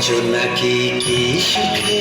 জোনাকি কি সুখে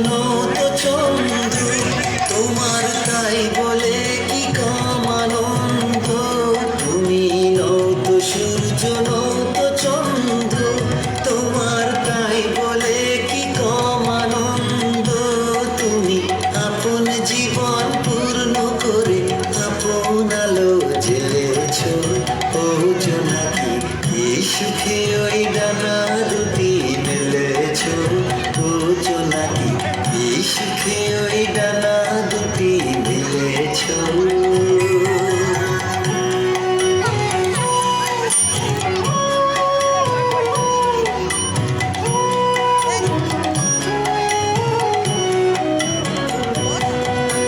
সূর্য নও তো চন্দ্র, তোমার তাই বলে কি কাম তুমি নও তো সূর্য, নও তো চন্দ্র, তোমার তাই বলে কি কম তুমি আপন জীবন পূর্ণ করে আপন আলো জেলেছ ও জোনাকি, কি সুখে ওই ডানা দুটি সুখে ওই ডানা দুটি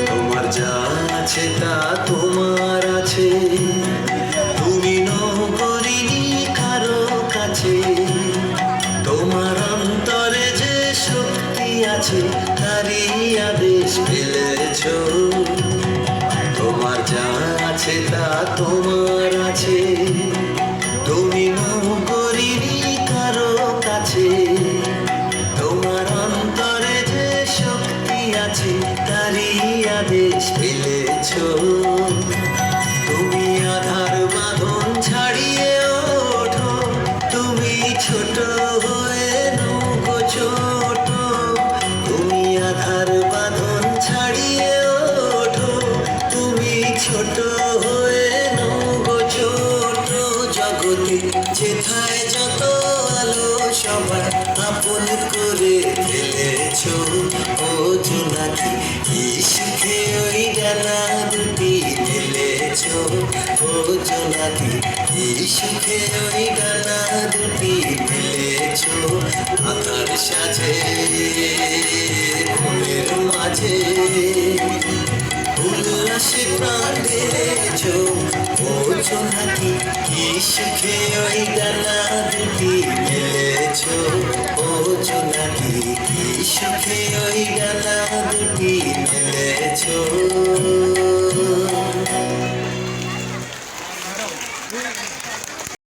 তোমার যা আছে তা তোমার আছে। তুমি নগরিনী কারও তোমার অন্তরে যে শক্তি আছে তারই আদেশ ফেলেছ। তোমার যা আছে তা তোমার আছে। তুমি করিনি কারও কাছে। তোমার অন্তরে যে শক্তি আছে, তারই আদেশ ফেলেছ। ছোট হয়ে নৌকো ছোট জগতে যেথায় যত আলো সবাই আপন করে ফেলেছ, ও জোনাকি কি সুখে ওই ডানা দুটি ফেলেছ, ও জোনাকি কি সুখে ওই ডানা দুটি ফেলেছ আকার সাজে। একজন হাতি কি শিখে ওই ডানা দুটি মেলেছ ও জোনাকি কি শিখে ওই